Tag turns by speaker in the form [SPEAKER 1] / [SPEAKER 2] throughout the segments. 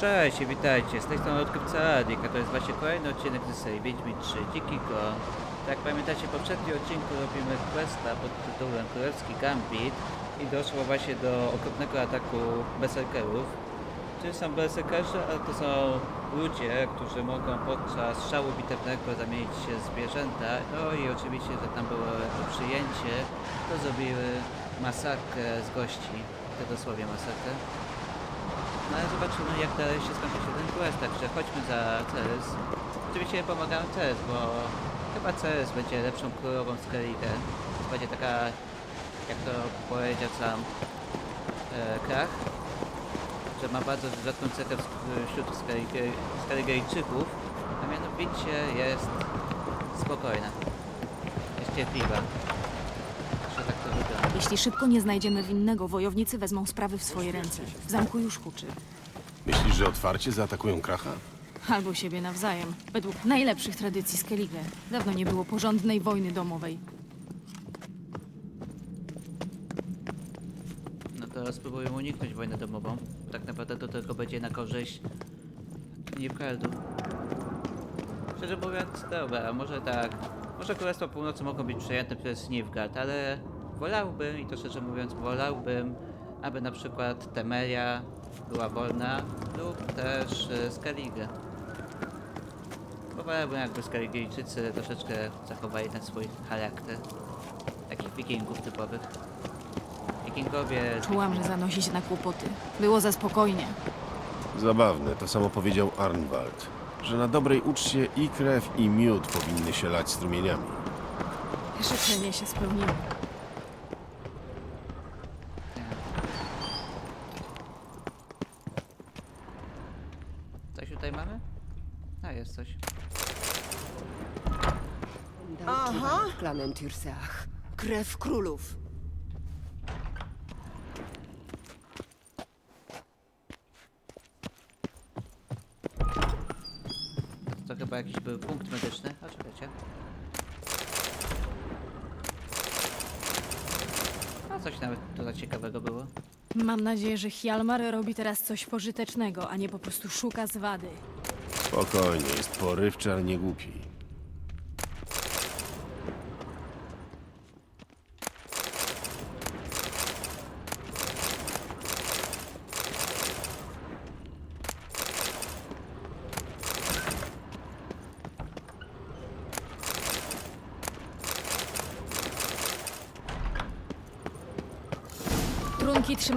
[SPEAKER 1] Cześć witajcie, z tej strony odkrywca a to jest właśnie kolejny odcinek z serii Wiedźmin 3 Dziki. Tak pamiętacie, w poprzednim odcinku robimy questa pod tytułem Królewski Gambit i doszło właśnie do okropnego ataku berserkerów. Czy są berserkerzy, a to są ludzie, którzy mogą podczas szału bitewnego zamienić się w zwierzęta. No i oczywiście, że tam było to przyjęcie, to zrobiły masakrę z gości, to dosłownie masakrę. No ale zobaczymy jak dalej się skończy się ten quest, także chodźmy za Ceres. Oczywiście pomagamy Ceres, bo chyba Ceres będzie lepszą królową z będzie taka, jak to powiedział sam e, Krach, że ma bardzo rzadką cechę wśród Skerrigejczyków, a mianowicie jest spokojna. Jest cierpliwa. Że tak to wygląda.
[SPEAKER 2] Jeśli szybko nie znajdziemy winnego, wojownicy wezmą sprawy w swoje ręce. W zamku już huczy.
[SPEAKER 3] Myślisz, że otwarcie zaatakują kracha?
[SPEAKER 2] Albo siebie nawzajem. Według najlepszych tradycji Skellige. Dawno nie było porządnej wojny domowej.
[SPEAKER 1] No to spróbujemy uniknąć wojny domową. Tak naprawdę to tylko będzie na korzyść Nilfgaardu. Szczerze mówiąc, dobra, może tak. Może Królestwa Północy mogą być przejęte przez Nilfgaard, ale wolałbym, i to szczerze mówiąc, wolałbym, aby na przykład Temeria była wolna lub też e, Skellige. Bo wolałbym jakby Skelligijczycy troszeczkę zachowali ten swój charakter. Takich wikingów typowych. Wikingowie
[SPEAKER 2] Czułam, że zanosi się na kłopoty. Było za spokojnie.
[SPEAKER 3] Zabawne, to samo powiedział Arnwald, że na dobrej uczcie i krew, i miód powinny się lać strumieniami.
[SPEAKER 2] Życzenie się spełniło.
[SPEAKER 1] Coś tutaj mamy? A, jest coś.
[SPEAKER 4] Aha! Klamentyrsach. Krew królów.
[SPEAKER 1] To chyba jakiś był punkt medyczny. A czekajcie. A coś nawet tutaj ciekawego było.
[SPEAKER 2] Mam nadzieję, że Hjalmar robi teraz coś pożytecznego, a nie po prostu szuka zwady.
[SPEAKER 3] Spokojnie, jest porywczy, ale nie głupi.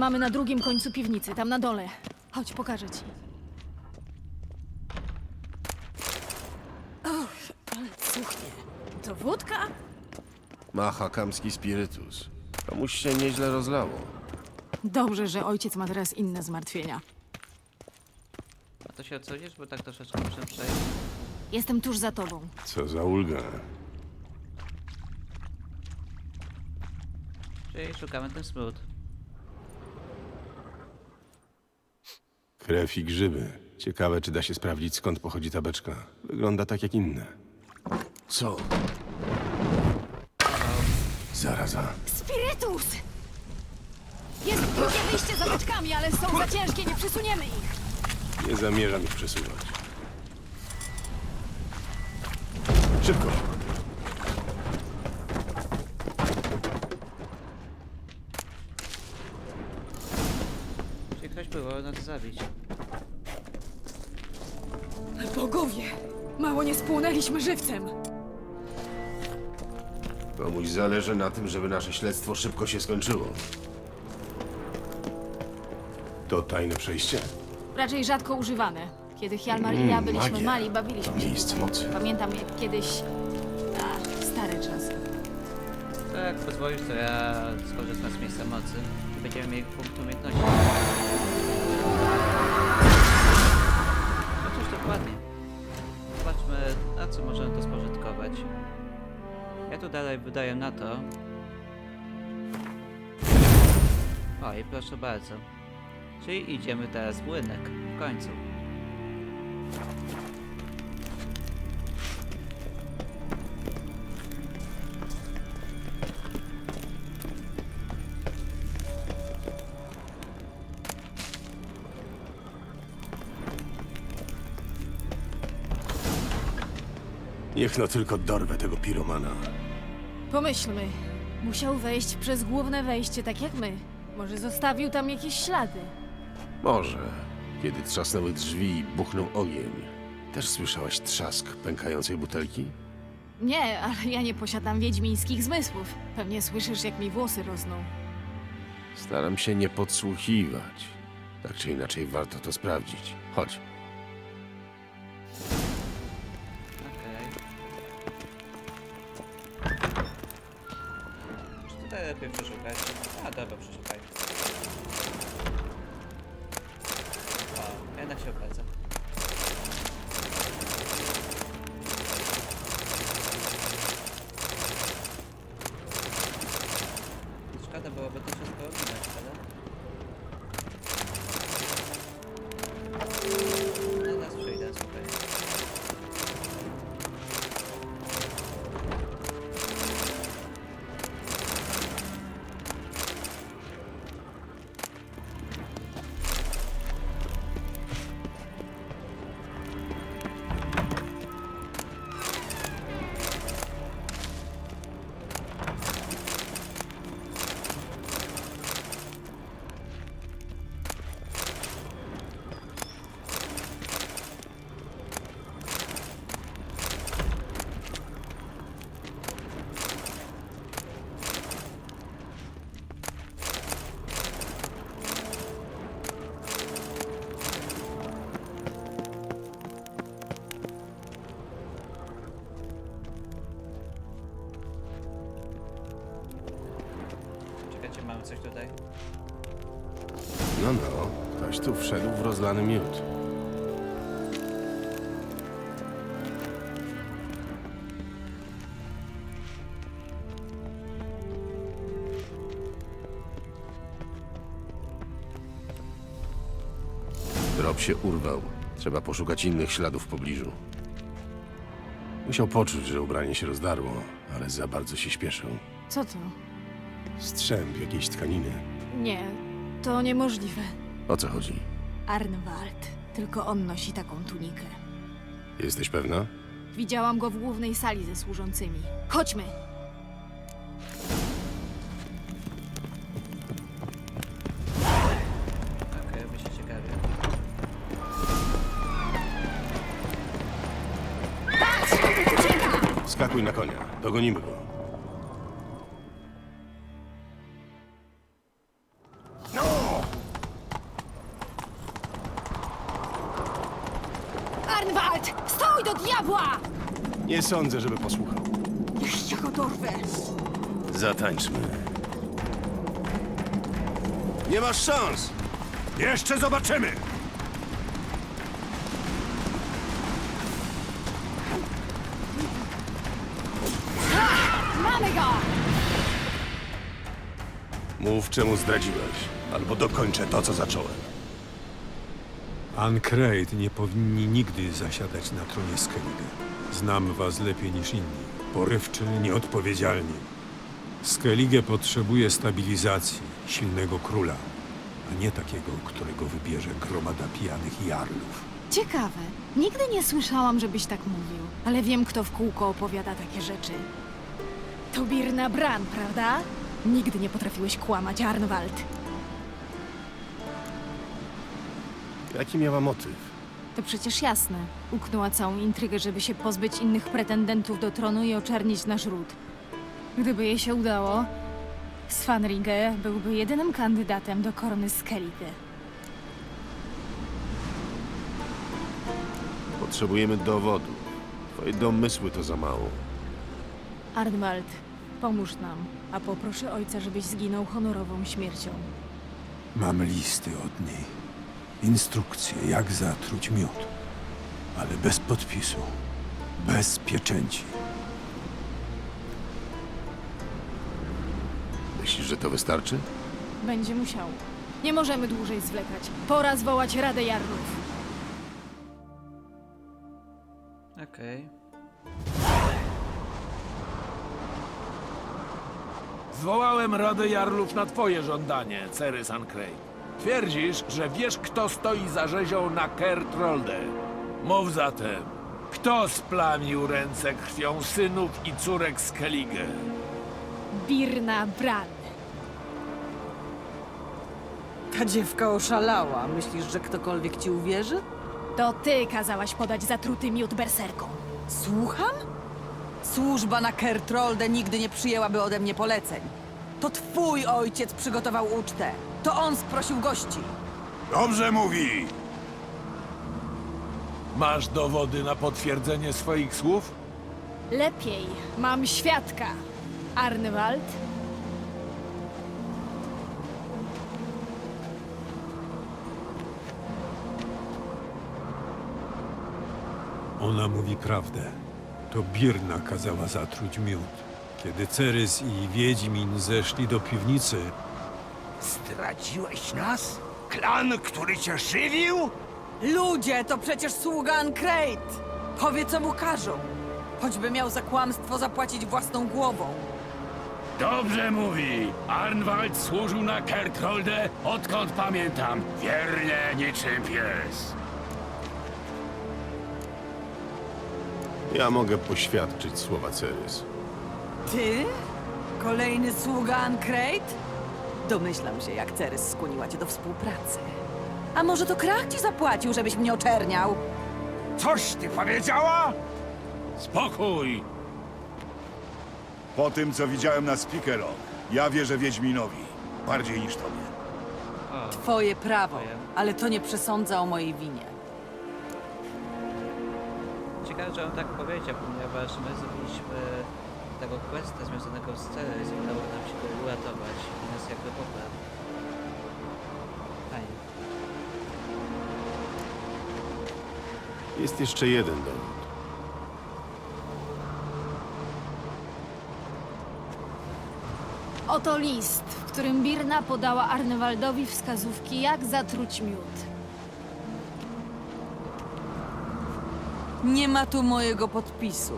[SPEAKER 2] Trzymamy na drugim końcu piwnicy, tam na dole. Chodź, pokażę ci. Och, ale cuchnie. To wódka?
[SPEAKER 3] Ma hakamski spirytus. Komuś się nieźle rozlało.
[SPEAKER 2] Dobrze, że ojciec ma teraz inne zmartwienia.
[SPEAKER 1] A to się odsuniesz, bo tak troszeczkę muszę przejść.
[SPEAKER 2] Jestem tuż za tobą.
[SPEAKER 3] Co za ulga.
[SPEAKER 1] Czyli szukamy ten smród.
[SPEAKER 3] Krew i grzyby. Ciekawe, czy da się sprawdzić, skąd pochodzi ta beczka. Wygląda tak jak inne. Co? Zaraza.
[SPEAKER 2] Spirytus! Jest drugie wyjście za teczkami, ale są za ciężkie, nie przesuniemy ich.
[SPEAKER 3] Nie zamierzam ich przesuwać. Szybko!
[SPEAKER 1] Próbował nas zabić.
[SPEAKER 2] Bogowie! Mało nie spłonęliśmy żywcem.
[SPEAKER 3] Komuś zależy na tym, żeby nasze śledztwo szybko się skończyło. To tajne przejście?
[SPEAKER 2] Raczej rzadko używane. Kiedy Hjalmar i ja
[SPEAKER 3] Mm,
[SPEAKER 2] byliśmy
[SPEAKER 3] magia.
[SPEAKER 2] mali, bawiliśmy się.
[SPEAKER 3] Miejsce mocy.
[SPEAKER 2] Pamiętam jak kiedyś... A, stare czasy.
[SPEAKER 1] To jak pozwolisz, to ja skorzystam z miejsca mocy i będziemy mieli punkt umiejętności. dalej wydaje na to. O i proszę bardzo. Czyli idziemy teraz w rynek, w końcu.
[SPEAKER 3] Niech no tylko dorwę tego piromana.
[SPEAKER 2] Pomyślmy. Musiał wejść przez główne wejście, tak jak my. Może zostawił tam jakieś ślady.
[SPEAKER 3] Może. Kiedy trzasnęły drzwi i buchnął ogień. Też słyszałaś trzask pękającej butelki?
[SPEAKER 2] Nie, ale ja nie posiadam wiedźmińskich zmysłów. Pewnie słyszysz, jak mi włosy rosną.
[SPEAKER 3] Staram się nie podsłuchiwać. Tak czy inaczej warto to sprawdzić. Chodź.
[SPEAKER 1] Lepiej przeszukać? A dobra, przeszukaj. O, jednak się opłaca. Tutaj.
[SPEAKER 3] No, no. Ktoś tu wszedł w rozlany miód. Drop się urwał. Trzeba poszukać innych śladów w pobliżu. Musiał poczuć, że ubranie się rozdarło, ale za bardzo się śpieszył.
[SPEAKER 2] Co to?
[SPEAKER 3] Strzęp jakiejś tkaniny.
[SPEAKER 2] Nie, to niemożliwe.
[SPEAKER 3] O co chodzi?
[SPEAKER 2] Arnwald. Tylko on nosi taką tunikę.
[SPEAKER 3] Jesteś pewna?
[SPEAKER 2] Widziałam go w głównej sali ze służącymi. Chodźmy!
[SPEAKER 1] Okej, się ciekawie.
[SPEAKER 3] Skakuj na konia. Dogonimy go.
[SPEAKER 2] Arnwald! Stój do diabła!
[SPEAKER 3] Nie sądzę, żeby posłuchał.
[SPEAKER 4] Ja go dorwę!
[SPEAKER 3] Zatańczmy. Nie masz szans!
[SPEAKER 5] Jeszcze zobaczymy!
[SPEAKER 2] Mamy go!
[SPEAKER 3] Mów, czemu zdradziłeś. Albo dokończę to, co zacząłem.
[SPEAKER 5] Ancrate nie powinni nigdy zasiadać na tronie Skellige. Znam was lepiej niż inni. Porywczy, nieodpowiedzialni. Skellige potrzebuje stabilizacji, silnego króla, a nie takiego, którego wybierze gromada pijanych jarlów.
[SPEAKER 2] Ciekawe. Nigdy nie słyszałam, żebyś tak mówił. Ale wiem, kto w kółko opowiada takie rzeczy. To Birna Bran, prawda? Nigdy nie potrafiłeś kłamać, Arnwald.
[SPEAKER 3] Jaki miała motyw?
[SPEAKER 2] To przecież jasne. Uknęła całą intrygę, żeby się pozbyć innych pretendentów do tronu i oczernić nasz ród. Gdyby jej się udało, Svanrige byłby jedynym kandydatem do korony Skellige.
[SPEAKER 3] Potrzebujemy dowodu. Twoje domysły to za mało.
[SPEAKER 2] Arnwald, pomóż nam, a poproszę ojca, żebyś zginął honorową śmiercią.
[SPEAKER 5] Mam listy od niej. Instrukcje, jak zatruć miód. Ale bez podpisu. Bez pieczęci.
[SPEAKER 3] Myślisz, że to wystarczy?
[SPEAKER 2] Będzie musiał. Nie możemy dłużej zwlekać. Pora zwołać Radę Jarlów.
[SPEAKER 1] Okej.
[SPEAKER 6] Zwołałem Radę Jarlów na twoje żądanie, Cery Ancrate. Twierdzisz, że wiesz, kto stoi za rzezią na Kertrolde. Mów zatem, Kto splamił ręce krwią synów i córek Skellige?
[SPEAKER 2] Birna Bran.
[SPEAKER 4] Ta dziewka oszalała. Myślisz, że ktokolwiek ci uwierzy?
[SPEAKER 2] To ty kazałaś podać zatruty miód berserkom.
[SPEAKER 4] Słucham? Służba na Kertrolde nigdy nie przyjęłaby ode mnie poleceń. To twój ojciec przygotował ucztę. To on sprosił gości.
[SPEAKER 7] Dobrze mówi!
[SPEAKER 6] Masz dowody na potwierdzenie swoich słów?
[SPEAKER 2] Lepiej, mam świadka. Arnwald?
[SPEAKER 5] Ona mówi prawdę. To Birna kazała zatruć miód. Kiedy Cerys i Wiedźmin zeszli do piwnicy,
[SPEAKER 7] Zdradziłeś nas? Klan, który cię żywił?
[SPEAKER 4] Ludzie, to przecież sługa Ancrate. Powie, co mu każą. Choćby miał za kłamstwo zapłacić własną głową.
[SPEAKER 8] Dobrze mówi. Arnwald służył na Kertrolde, odkąd pamiętam. Wiernie niczym pies.
[SPEAKER 3] Ja mogę poświadczyć słowa Cerys.
[SPEAKER 4] Ty? Kolejny sługa Ancrate? Domyślam się, jak Ceres skłoniła cię do współpracy. A może to Krach ci zapłacił, żebyś mnie oczerniał?
[SPEAKER 7] Coś ty powiedziała?
[SPEAKER 8] Spokój!
[SPEAKER 7] Po tym, co widziałem na Spikerok, ja wierzę Wiedźminowi. Bardziej niż tobie.
[SPEAKER 4] Twoje prawo, ale to nie przesądza o mojej winie.
[SPEAKER 1] ciekawe, że on tak powiedział, ponieważ my zrobiliśmy tego questa związanego z Ceres i udało nam się go uratować i nas jakby poprawił. Fajnie.
[SPEAKER 3] Jest jeszcze jeden dowód.
[SPEAKER 2] Oto list, w którym Birna podała Arnwaldowi wskazówki, jak zatruć miód.
[SPEAKER 4] Nie ma tu mojego podpisu,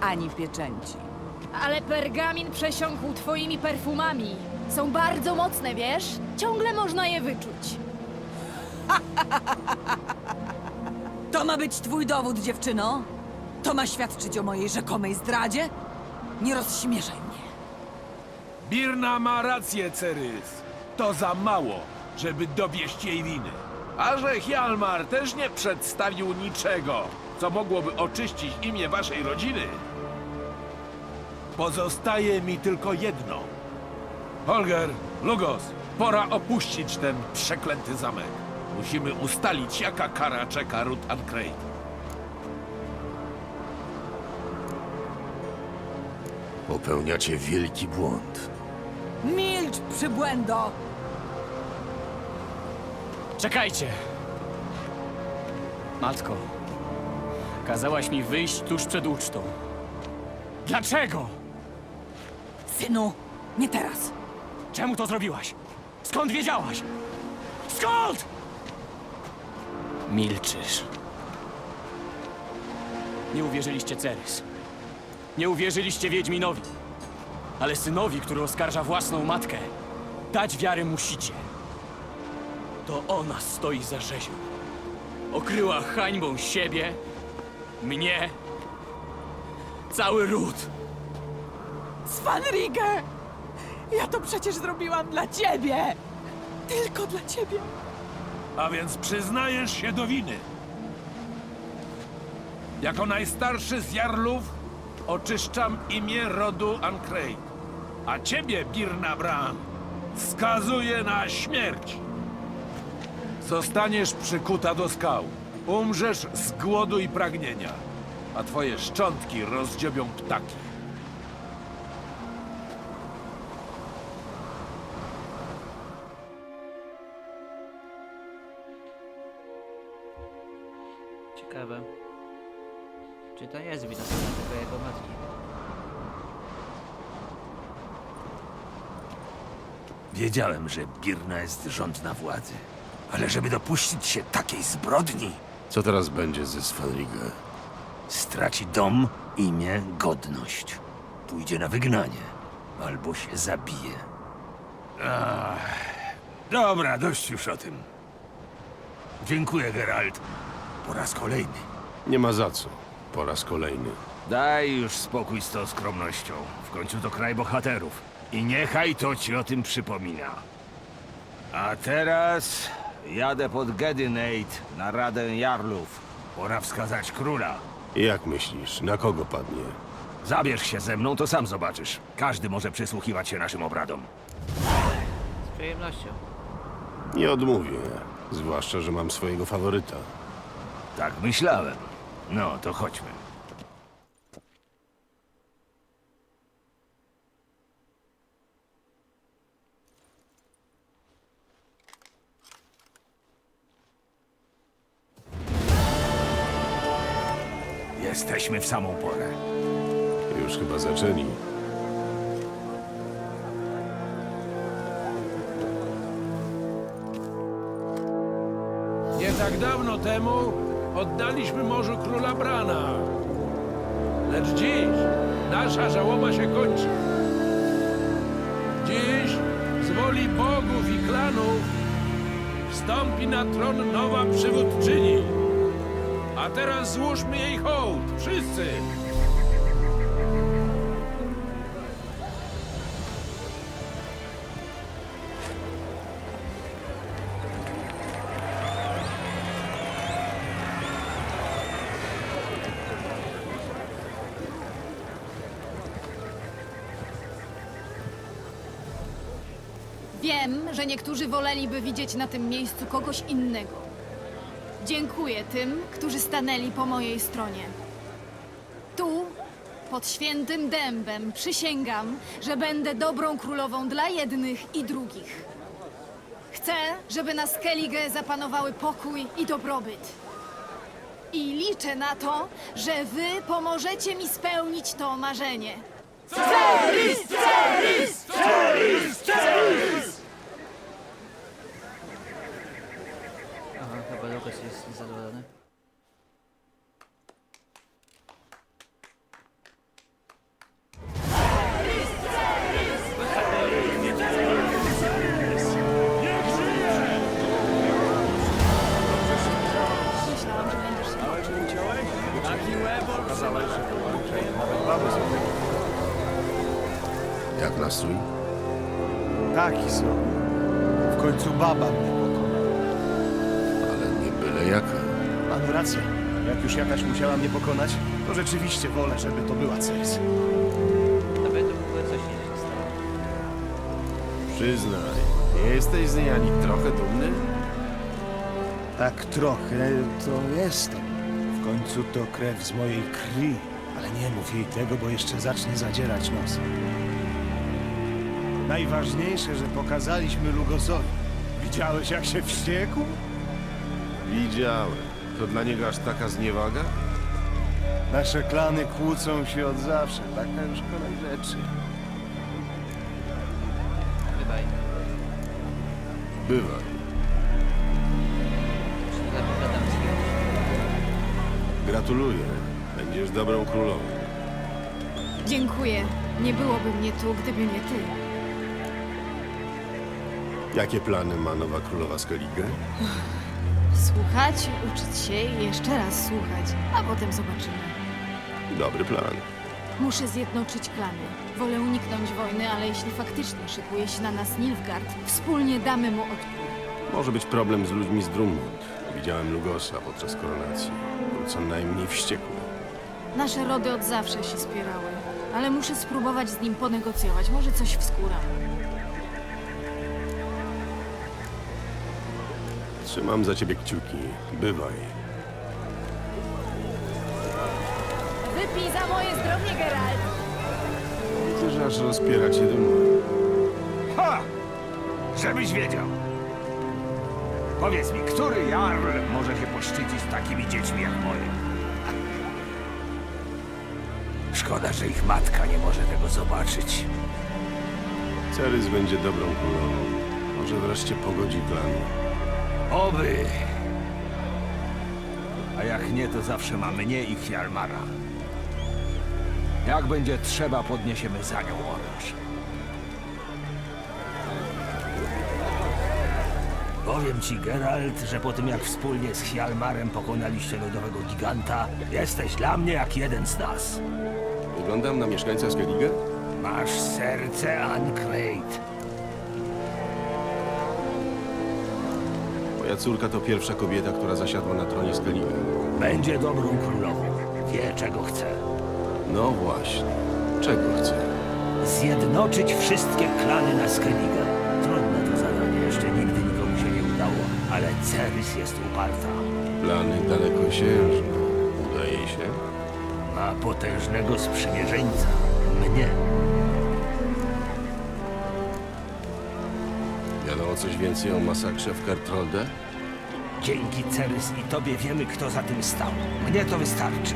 [SPEAKER 4] ani pieczęci.
[SPEAKER 2] Ale pergamin przesiąkł twoimi perfumami. Są bardzo mocne, wiesz? Ciągle można je wyczuć.
[SPEAKER 4] To ma być twój dowód, dziewczyno? To ma świadczyć o mojej rzekomej zdradzie? Nie rozśmieszaj mnie.
[SPEAKER 6] Birna ma rację, Cerys. To za mało, żeby dowieść jej winy. A że Hjalmar też nie przedstawił niczego, co mogłoby oczyścić imię waszej rodziny, pozostaje mi tylko jedno. Holger, Lugos, pora opuścić ten przeklęty zamek. Musimy ustalić, jaka kara czeka Ruth Ancrate.
[SPEAKER 3] Popełniacie wielki błąd.
[SPEAKER 4] Milcz, przybłędo!
[SPEAKER 9] Czekajcie! Matko, kazałaś mi wyjść tuż przed ucztą. Dlaczego?
[SPEAKER 4] Synu, nie teraz.
[SPEAKER 9] Czemu to zrobiłaś? Skąd wiedziałaś? Skąd? Milczysz. Nie uwierzyliście Cerys. Nie uwierzyliście Wiedźminowi. Ale synowi, który oskarża własną matkę, dać wiary musicie. To ona stoi za rzezią. Okryła hańbą siebie, mnie, cały ród.
[SPEAKER 4] Svanrige! Ja to przecież zrobiłam dla ciebie! Tylko dla ciebie!
[SPEAKER 6] A więc przyznajesz się do winy. Jako najstarszy z Jarlów oczyszczam imię rodu Ancrate. A ciebie, Birna Bran, skazuję na śmierć. Zostaniesz przykuta do skał. Umrzesz z głodu i pragnienia, a twoje szczątki rozdziobią ptaki.
[SPEAKER 1] Ciekawe. Czy to nie jest wina tylko jego matki?
[SPEAKER 7] Wiedziałem, że Birna jest rządna władzy. Ale żeby dopuścić się takiej zbrodni,
[SPEAKER 3] Co teraz będzie ze Svanrige?
[SPEAKER 7] straci dom, imię, godność. Pójdzie na wygnanie. Albo się zabije. Ach, dobra, dość już o tym. Dziękuję, Geralt. Po raz kolejny.
[SPEAKER 3] Nie ma za co. po raz kolejny.
[SPEAKER 7] Daj już spokój z tą skromnością. W końcu to kraj bohaterów. I niechaj to ci o tym przypomina. A teraz jadę pod Gedynate na Radę Jarlów. Pora wskazać króla.
[SPEAKER 3] Jak myślisz, na kogo padnie?
[SPEAKER 7] Zabierz się ze mną, to sam zobaczysz. Każdy może przysłuchiwać się naszym obradom.
[SPEAKER 1] Z przyjemnością.
[SPEAKER 3] Nie odmówię, zwłaszcza, że mam swojego faworyta.
[SPEAKER 7] Tak myślałem. No, to chodźmy. Jesteśmy w samą porę.
[SPEAKER 3] Już chyba zaczęli.
[SPEAKER 6] Nie tak dawno temu oddaliśmy morzu króla Brana. Lecz dziś nasza żałoba się kończy. Dziś z woli bogów i klanów wstąpi na tron nowa przywódczyni. A teraz złóżmy jej hołd, wszyscy!
[SPEAKER 2] Że niektórzy woleliby widzieć na tym miejscu kogoś innego. Dziękuję tym, którzy stanęli po mojej stronie. Tu, pod świętym dębem, przysięgam, że będę dobrą królową dla jednych i drugich. Chcę, żeby na Skellige zapanowały pokój i dobrobyt. I liczę na to, że wy pomożecie mi spełnić to marzenie.
[SPEAKER 1] Aha, Lukas jest niezadowolony.
[SPEAKER 2] Myślałam, że będziesz się
[SPEAKER 3] Jak nastrój?
[SPEAKER 10] Taki sobie. W końcu baba mnie
[SPEAKER 3] byle jaka.
[SPEAKER 10] Pan rację. Jak już jakaś musiała mnie pokonać, to rzeczywiście wolę, żeby to była Ceres.
[SPEAKER 1] Nawet w ogóle coś nie.
[SPEAKER 3] Przyznaj, nie jesteś z niej ani trochę dumny?
[SPEAKER 10] Tak trochę to jestem. W końcu to krew z mojej krwi. Ale nie mów jej tego, bo jeszcze zacznie zadzierać nos. Najważniejsze, że pokazaliśmy Lugosowi. Widziałeś, jak się wściekł?
[SPEAKER 3] Widziałem. To dla niego aż taka zniewaga?
[SPEAKER 10] Nasze klany kłócą się od zawsze. Taka już kolej rzeczy.
[SPEAKER 1] Bywaj.
[SPEAKER 3] Bywaj. Gratuluję. Będziesz dobrą królową.
[SPEAKER 2] Dziękuję. Nie byłoby mnie tu, gdyby nie ty.
[SPEAKER 3] Jakie plany ma nowa królowa Skellige?
[SPEAKER 2] Słuchać, uczyć się i jeszcze raz słuchać, a potem zobaczymy.
[SPEAKER 3] Dobry plan.
[SPEAKER 2] Muszę zjednoczyć klany. Wolę uniknąć wojny, ale jeśli faktycznie szykuje się na nas Nilfgaard, wspólnie damy mu odpór.
[SPEAKER 3] Może być problem z ludźmi z Drummond. Widziałem Lugosa podczas koronacji. Był co najmniej wściekły.
[SPEAKER 2] Nasze rody od zawsze się spierały, ale muszę spróbować z nim ponegocjować. Może coś wskóram.
[SPEAKER 3] Trzymam za ciebie kciuki. Bywaj.
[SPEAKER 2] Wypij za moje zdrowie, Geralt!
[SPEAKER 3] Widzę, że aż rozpiera cię dumą.
[SPEAKER 7] Ha! Żebyś wiedział. Powiedz mi, który jarl może się poszczycić takimi dziećmi jak moje? Szkoda, że ich matka nie może tego zobaczyć.
[SPEAKER 3] Cerys będzie dobrą królową. Może wreszcie pogodzi klany.
[SPEAKER 7] Oby. A jak nie, to zawsze ma mnie i Hjalmara. Jak będzie trzeba, podniesiemy za nią oręż. Powiem ci, Geralt, że po tym jak wspólnie z Hjalmarem pokonaliście lodowego giganta, jesteś dla mnie jak jeden z nas.
[SPEAKER 3] Wyglądam na mieszkańca Skellige?
[SPEAKER 7] Masz serce Ancrate.
[SPEAKER 3] Moja córka to pierwsza kobieta, która zasiadła na tronie Skellige.
[SPEAKER 7] Będzie dobrą królową. Wie, czego chce.
[SPEAKER 3] No właśnie. Czego chce?
[SPEAKER 7] Zjednoczyć wszystkie klany na Skellige. Trudne to zadanie, jeszcze nigdy nikomu się nie udało, ale Cerys jest uparta.
[SPEAKER 3] Plany dalekosiężne. Udaje się?
[SPEAKER 7] Ma potężnego sprzymierzeńca. Mnie.
[SPEAKER 3] Coś więcej o masakrze w Kertrolde?
[SPEAKER 7] Dzięki Cerys i tobie wiemy, kto za tym stał. Mnie to wystarczy.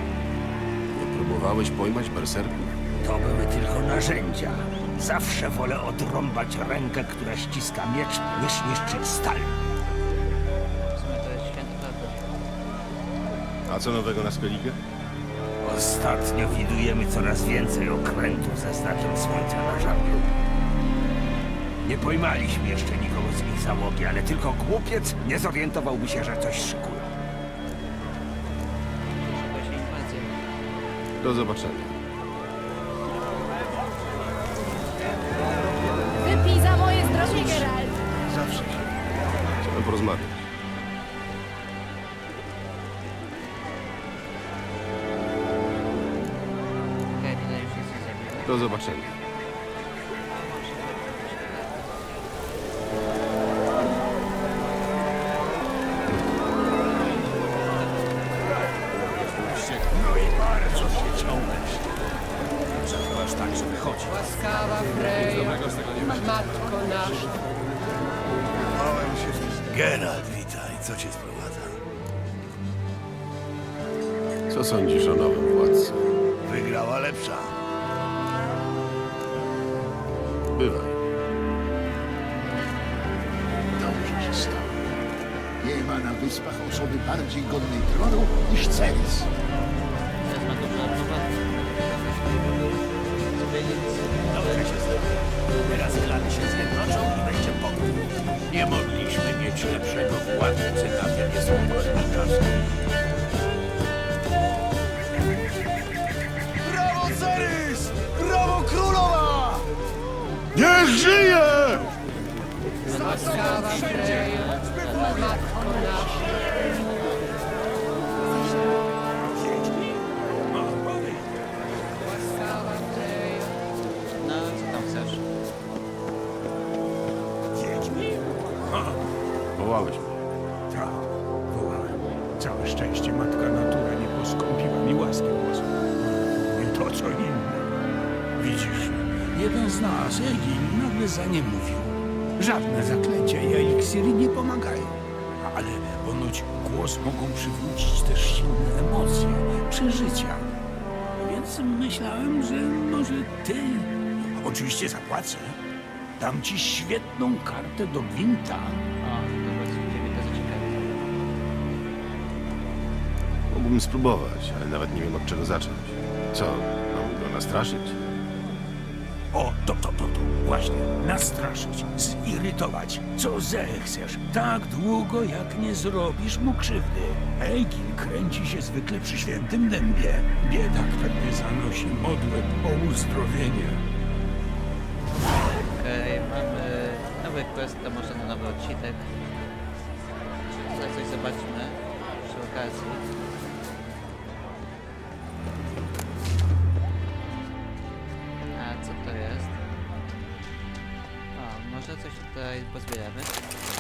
[SPEAKER 3] Nie próbowałeś pojmać berserków?
[SPEAKER 7] To były tylko narzędzia. Zawsze wolę odrąbać rękę, która ściska miecz, niż niszczyć stal.
[SPEAKER 1] W sumie to jest prawda.
[SPEAKER 3] A co nowego na Skellige?
[SPEAKER 7] Ostatnio widujemy coraz więcej okrętów ze znakiem słońca na żaglu. Nie pojmaliśmy jeszcze nikogo z ich załogi, ale tylko głupiec nie zorientowałby się, że coś szykują.
[SPEAKER 3] Do zobaczenia.
[SPEAKER 2] Wypij za moje zdrowie, Geralt!
[SPEAKER 3] Zawsze się. Chciałem porozmawiać.
[SPEAKER 1] Już.
[SPEAKER 3] Do zobaczenia.
[SPEAKER 11] Wyspach osoby bardziej godnej tronu niż Ceres.
[SPEAKER 1] Teraz
[SPEAKER 8] klany się zjednoczą i będzie pokój. Nie mogliśmy mieć lepszego władcy na ten niespokojny czas. Egin, nagle za nie mówił. Żadne zaklęcia i eliksiry nie pomagają. Ale ponoć głos mogą przywrócić też silne emocje, przeżycia. Więc myślałem, że może ty... Oczywiście zapłacę. Dam ci świetną kartę do gwinta.
[SPEAKER 1] Dobra, to zaciekawi.
[SPEAKER 3] Mógłbym spróbować, ale nawet nie wiem od czego zacząć. Co, mam go nastraszyć?
[SPEAKER 8] O, to, to, to, to, właśnie. Nastraszyć, zirytować, co zechcesz. Tak długo, jak nie zrobisz mu krzywdy. Egil kręci się zwykle przy świętym dębie. Biedak pewnie zanosi modłę o uzdrowienie.
[SPEAKER 1] Okej, mamy nowy quest, to może na nowy odcinek. Zaraz coś zobaczmy przy okazji. Może coś tutaj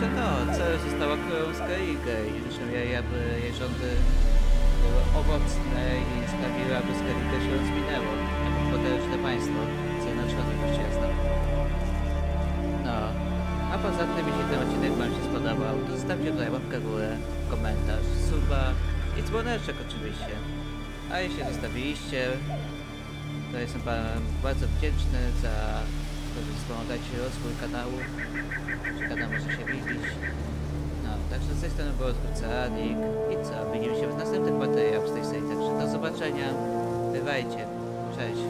[SPEAKER 1] Także no, co została królą Skellige i życzę jej, aby jej rządy były owocne i sprawiły, aby Skellige się rozwinęło jako potężne państwo zjednoczone jasna. No, a poza tym, jeśli ten odcinek Wam się spodobał, to zostawcie tutaj łapkę w górę, komentarz, suba i dzwoneczek oczywiście. A jeśli zostawiliście, to jestem Wam bardzo wdzięczny za że wspomagacie rozwój kanału, kanał może się widzieć. No, także z tej strony było odkryca Adik. I co, widzimy się w następnych materiałach z tej serii, także do zobaczenia, bywajcie, cześć.